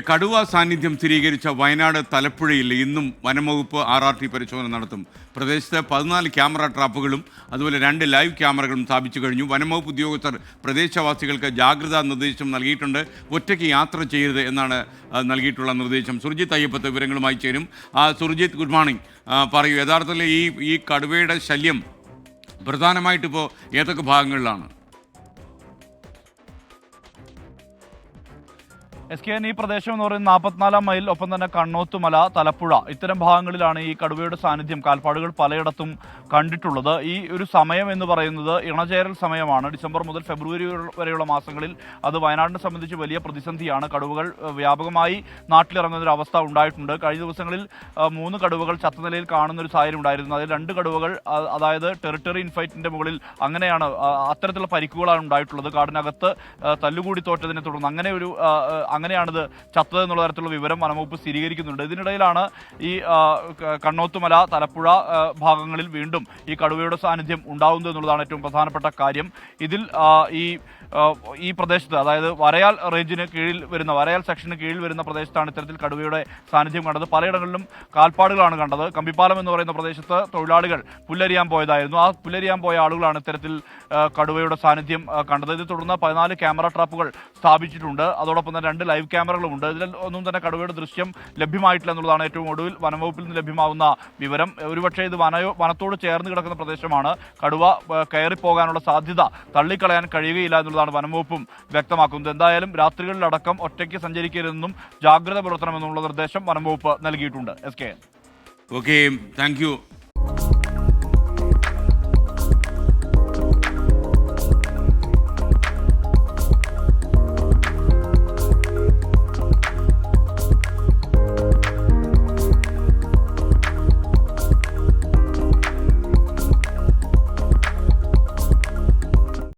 കടുവ സാന്നിധ്യം സ്ഥിരീകരിച്ച വയനാട് തലപ്പുഴയിൽ ഇന്നും വനംവകുപ്പ് ആർ ആർ ടി പരിശോധന നടത്തും. പ്രദേശത്ത് പതിനാല് ക്യാമറ ട്രാപ്പുകളും അതുപോലെ രണ്ട് ലൈവ് ക്യാമറകളും സ്ഥാപിച്ചു കഴിഞ്ഞു. വനംവകുപ്പ് ഉദ്യോഗസ്ഥർ പ്രദേശവാസികൾക്ക് ജാഗ്രതാ നിർദ്ദേശം നൽകിയിട്ടുണ്ട്. ഒറ്റയ്ക്ക് യാത്ര ചെയ്യരുത് എന്നാണ് നൽകിയിട്ടുള്ള നിർദ്ദേശം. സുർജിത് അയ്യപ്പത്ത് വിവരങ്ങളുമായി ചേരും. ആ, സുർജിത്ത് ഗുഡ് മോർണിംഗ്. പറയൂ യഥാർത്ഥത്തിൽ ഈ ഈ കടുവയുടെ ശല്യം പ്രധാനമായിട്ടിപ്പോൾ ഏതൊക്കെ ഭാഗങ്ങളിലാണ്? എസ് കെ എൻ ഈ പ്രദേശം എന്ന് പറയുന്നത് നാൽപ്പത്തിനാലാം മൈൽ ഒപ്പം തന്നെ കണ്ണോത്തുമല തലപ്പുഴ ഇത്തരം ഭാഗങ്ങളിലാണ് ഈ കടുവയുടെ സാന്നിധ്യം. കാൽപ്പാടുകൾ പലയിടത്തും കണ്ടിട്ടുള്ളത്. ഈ ഒരു സമയം എന്ന് പറയുന്നത് ഇണചേരൽ സമയമാണ്. ഡിസംബർ മുതൽ ഫെബ്രുവരി വരെയുള്ള മാസങ്ങളിൽ അത് വയനാടിനെ സംബന്ധിച്ച് വലിയ പ്രതിസന്ധിയാണ്. കടുവകൾ വ്യാപകമായി നാട്ടിലിറങ്ങുന്ന ഒരു അവസ്ഥ ഉണ്ടായിട്ടുണ്ട്. കഴിഞ്ഞ ദിവസങ്ങളിൽ മൂന്ന് കടുവകൾ ചത്ത നിലയിൽ കാണുന്ന ഒരു സാഹചര്യം ഉണ്ടായിരുന്നു. അതിൽ രണ്ട് കടുവകൾ അതായത് ടെറിട്ടറി ഇൻഫൈറ്റിന്റെ മുകളിൽ അങ്ങനെയാണ് അത്തരത്തിലുള്ള പരിക്കുകളാണ് ഉണ്ടായിട്ടുള്ളത്. കാടിനകത്ത് തല്ലുകൂടി തോറ്റതിനെ തുടർന്ന് അങ്ങനെ ഒരു അങ്ങനെയാണിത് ചത്തത് എന്നുള്ള തരത്തിലുള്ള വിവരം വനംവകുപ്പ് സ്ഥിരീകരിക്കുന്നുണ്ട്. ഇതിനിടയിലാണ് ഈ കണ്ണോത്തുമല തലപ്പുഴ ഭാഗങ്ങളിൽ വീണ്ടും ഈ കടുവയുടെ സാന്നിധ്യം ഉണ്ടാവുന്നത് എന്നുള്ളതാണ് ഏറ്റവും പ്രധാനപ്പെട്ട കാര്യം. ഇതിൽ ഈ ഈ പ്രദേശത്ത് അതായത് വരയാൽ റേഞ്ചിന് കീഴിൽ വരുന്ന വരയാൽ സെക്ഷന് കീഴിൽ വരുന്ന പ്രദേശത്താണ് ഇത്തരത്തിൽ കടുവയുടെ സാന്നിധ്യം കണ്ടത്. പലയിടങ്ങളിലും കാൽപ്പാടുകളാണ് കണ്ടത്. കമ്പിപ്പാലം എന്ന് പറയുന്ന പ്രദേശത്ത് തൊഴിലാളികൾ പുല്ലരിയാൻ പോയതായിരുന്നു. ആ പുല്ലരിയാൻ പോയ ആളുകളാണ് ഇത്തരത്തിൽ കടുവയുടെ സാന്നിധ്യം കണ്ടത്. ഇത് തുടർന്ന് പതിനാല് ക്യാമറ ട്രാപ്പുകൾ സ്ഥാപിച്ചിട്ടുണ്ട്. അതോടൊപ്പം തന്നെ രണ്ട് ലൈവ് ക്യാമറകളുമുണ്ട് ഇതിൽ ഒന്നും തന്നെ കടുവയുടെ ദൃശ്യം ലഭ്യമായിട്ടില്ല എന്നുള്ളതാണ് ഏറ്റവും ഒടുവിൽ വനംവകുപ്പിൽ നിന്ന് ലഭ്യമാവുന്ന വിവരം. ഒരുപക്ഷേ ഇത് വനയോ വനത്തോട് ചേർന്ന് കിടക്കുന്ന പ്രദേശമാണ്. കടുവ കയറിപ്പോകാനുള്ള സാധ്യത തള്ളിക്കളയാൻ കഴിയുകയില്ല എന്നുള്ളതാണ് വനംവകുപ്പും വ്യക്തമാക്കുന്നത്. എന്തായാലും രാത്രികളിലടക്കം ഒറ്റയ്ക്ക് സഞ്ചരിക്കരുതെന്നും ജാഗ്രത പുലർത്തണമെന്നുള്ള നിർദ്ദേശം വനംവകുപ്പ് നൽകിയിട്ടുണ്ട്. S K okay thank